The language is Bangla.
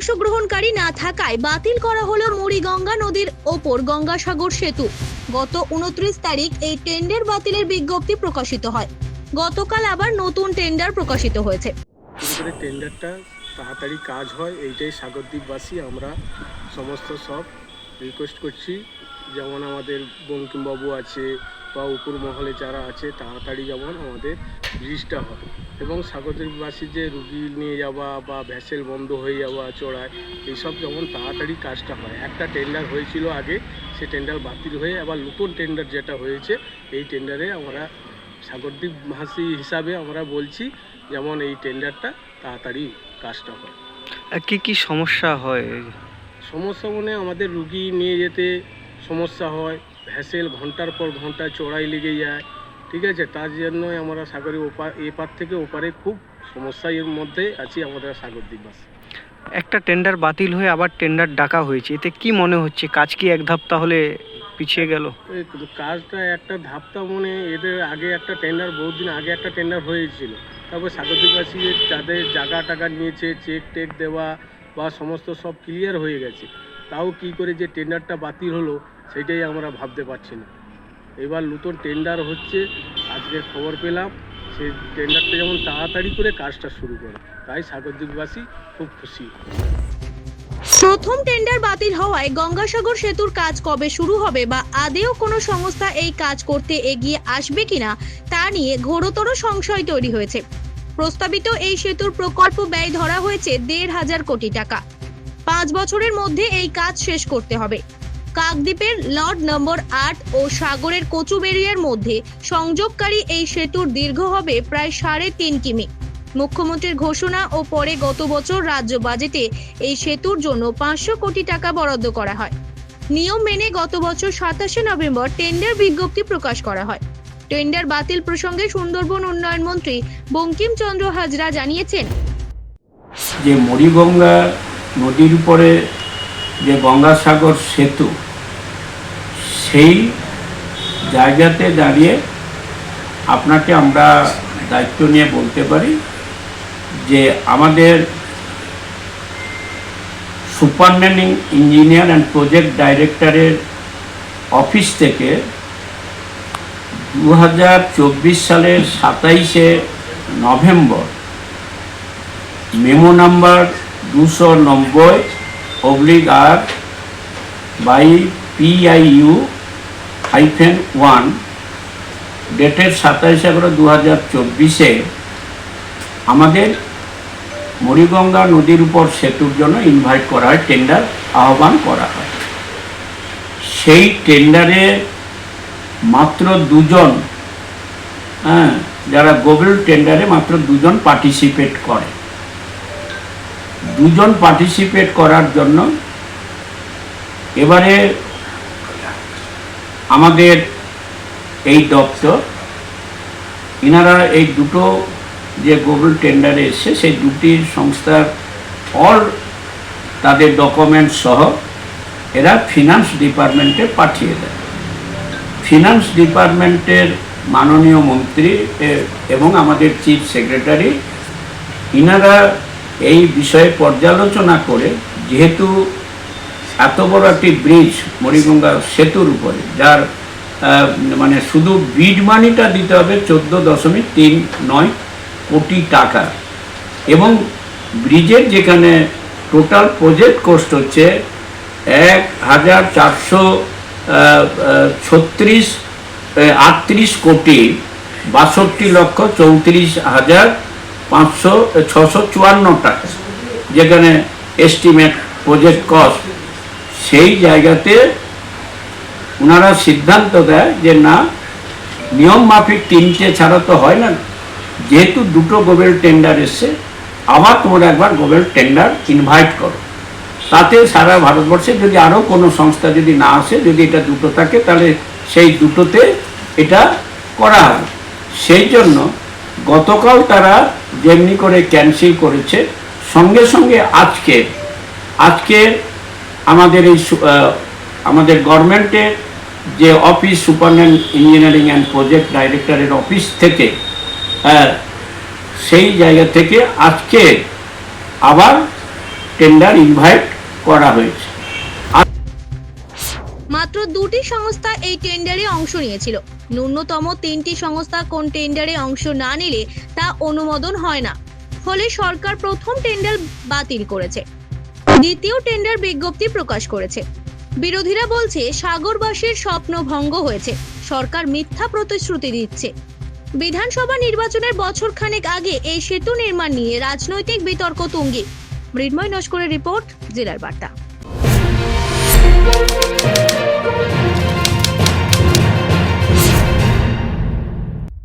অংশগ্রহণকারী না থাকায় বাতিল করা হলো মুড়িগঙ্গা নদীর ওপর গঙ্গাসাগর সেতু। গত উনত্রিশ তারিখ এই টেন্ডার বাতিলের বিজ্ঞপ্তি প্রকাশিত হয়। গতকাল আবার নতুন টেন্ডার প্রকাশিত হয়েছে। টেন্ডারটা তাড়াতাড়ি কাজ হয়, এইটাই সাগরদ্বীপবাসী আমরা সমস্ত সব রিকোয়েস্ট করছি। যেমন আমাদের বঙ্কিমবাবু আছে বা উপর মহলে যারা আছে, তাড়াতাড়ি যেমন আমাদের ব্রিজটা হয়। এবং সাগরদ্বীপবাসী যে রুগী নিয়ে যাওয়া বা ভ্যাসেল বন্ধ হয়ে যাওয়া চড়ায় এইসব যেমন তাড়াতাড়ি কাজটা হয়। একটা টেন্ডার হয়েছিল আগে সে টেন্ডার বাতিল হয়ে আবার নতুন টেন্ডার যেটা হয়েছে এই টেন্ডারে আমরা সাগরদ্বীপবাসী হিসাবে আমরা বলছি যেমন এই টেন্ডারটা তাড়াতাড়ি কাজটা হয়। আর কি কি সমস্যা হয়? সমস্যা মানে আমাদের রুগী নিয়ে যেতে সমস্যা হয় ভ্যাসেল ঘণ্টার পর ঘণ্টা চড়াই লেগে যায় ঠিক আছে তার জন্যই আমরা সাগরের ওপার এপার থেকে ওপারে খুব সমস্যার মধ্যে আছি আমাদের সাগর সাগরদ্বীপবাসী একটা টেন্ডার বাতিল হয়ে আবার টেন্ডার ডাকা হয়েছে এতে কি মনে হচ্ছে? কাজ কি এক ধাপ তাহলে পিছিয়ে গেল? কাজটা একটা ধাপটা মনে এদের আগে একটা টেন্ডার বহুত দিন আগে একটা টেন্ডার হয়েছিল। তারপর সাগরদ্বীপবাসী যাদের জায়গা টাকা নিয়েছে চেক টেক দেওয়া বা সমস্ত সব ক্লিয়ার হয়ে গেছে। তাও কি করে যে টেন্ডারটা বাতিল হলো সেটাই আমরা ভাবতে পারছি না। এবার নতুন টেন্ডার হচ্ছে আজকে খবর পেলাম। সেই টেন্ডারটা যেমন তাড়াতাড়ি করে কাজটা শুরু করে, তাই সাগরদ্বীপবাসী খুব খুশি। প্রথম টেন্ডার বাতিল হওয়ায় গঙ্গাসাগর সেতুর কাজ কবে শুরু হবে বা আদেও কোনো সংস্থা এই কাজ করতে এগিয়ে আসবে কিনা তা নিয়ে ঘোরতর সংশয় তৈরি হয়েছে। প্রস্তাবিত এই সেতুর প্রকল্প ব্যয় ধরা হয়েছে দেড় হাজার কোটি টাকা। পাঁচ বছরের মধ্যে এই কাজ শেষ করতে হবে। কাকদ্বীপের লর্ড নম্বর আট ও সাগরের কচুবেরিয়ার মধ্যে সংযোগকারী এই সেতুর দীর্ঘ হবে প্রায় সাড়ে তিন কিমি। মুখ্যমন্ত্রীর ঘোষণা ও পরে গত বছর রাজ্য বাজেটে এই সেতুর জন্য পাঁচশো কোটি টাকা বরাদ্দ করা হয়। নিয়ম মেনে গত বছর সাতাশে নভেম্বর টেন্ডার বিজ্ঞপ্তি প্রকাশ করা হয়। টেন্ডার বাতিল প্রসঙ্গে সুন্দরবন উন্নয়ন মন্ত্রী বঙ্কিমচন্দ্র হাজরা জানিয়েছেন, যে মরিগঙ্গা নদীর উপরে যে গঙ্গাসাগর সেতু সেই জায়গাতে দাঁড়িয়ে আপনাকে আমরা দায়িত্ব নিয়ে বলতে পারি যে আমাদের সুপারম্যানিং ইঞ্জিনিয়ার অ্যান্ড প্রজেক্ট ডাইরেক্টরের অফিস থেকে দু হাজার চব্বিশ সালের সাতাইশে নভেম্বর মেমো নাম্বার দুশো নব্বই oblique R by PIU hyphen one, ডেটের সাতাইশ এগারো দু হাজার চব্বিশে আমাদের মরিগঙ্গা নদীর উপর সেতুর জন্য ইনভাইট করা হয় টেন্ডার আহ্বান করা হয়। সেই টেন্ডারে মাত্র দুজন হ্যাঁ যারা গোবেল টেন্ডারে মাত্র দুজন পার্টিসিপেট করে। দুজন পার্টিসিপেট করার জন্য এবারে আমাদের এই দপ্তর ইনারা এই দুটো যে গোবল টেন্ডারে এসছে, সেই দুটি সংস্থার অল তাদের ডকুমেন্টস সহ এরা ফিনান্স ডিপার্টমেন্টে পাঠিয়ে দেয়। ফিনান্স ডিপার্টমেন্টের মাননীয় মন্ত্রী এবং আমাদের চিফ সেক্রেটারি ইনারা এই বিষয়ে পর্যালোচনা করে, যেহেতু এত বড় একটি ব্রিজ মরিগঙ্গা সেতুর উপরে, যার মানে শুধু বিড মানিটা দিতে হবে চোদ্দ দশমিক তিন নয় কোটি টাকা। এবং ব্রিজের যেখানে টোটাল প্রজেক্ট কস্ট হচ্ছে এক হাজার চারশো ছত্রিশ আটত্রিশ কোটি বাষট্টি লক্ষ চৌত্রিশ হাজার পাঁচশো, ছশো চুয়ান্ন টাকা, যেখানে এস্টিমেট প্রজেক্ট কস্ট সেই জায়গাতে ওনারা সিদ্ধান্ত দেয় যে না, নিয়ম মাফিক তিনটে ছাড়া তো হয় না। যেহেতু দুটো গোবেল টেন্ডার এসছে, আবার তোমরা একবার গোবেল টেন্ডার ইনভাইট করো। তাতে সারা ভারতবর্ষে যদি আরও কোনো সংস্থা যদি না আসে, যদি এটা দুটো থাকে, তাহলে সেই দুটোতে এটা করা হবে। সেই জন্য গতকাল তারা যেমনি করে ক্যান্সেল করেছে, সঙ্গে সঙ্গে আজকে আজকে আমাদের এই আমাদের গভর্নমেন্টের যে অফিস সুপারম্যান ইঞ্জিনিয়ারিং অ্যান্ড প্রজেক্ট ডাইরেক্টরের অফিস থেকে আহ, সেই জায়গা থেকে আজকে আবার টেন্ডার ইনভাইট করা হয়েছে। মাত্র দুটি সংস্থা এই টেন্ডারে অংশ নিয়েছিল। ন্যূনতম তিনটি সংস্থা কোন টেন্ডারে অংশ না নিলে তা অনুমোদন হয় না। ফলে সরকার প্রথম টেন্ডার বাতিল করেছে। দ্বিতীয় টেন্ডার বিজ্ঞপ্তি প্রকাশ করেছে। বিরোধীরা বলছে, সাগরবাসীর স্বপ্ন ভঙ্গ হয়েছে। সরকার মিথ্যা প্রতিশ্রুতি দিচ্ছে। বিধানসভা নির্বাচনের বছর খানেক আগে এই সেতু নির্মাণ নিয়ে রাজনৈতিক বিতর্ক তুঙ্গি। মৃন্ময় নস্করের রিপোর্ট, জেলার বার্তা।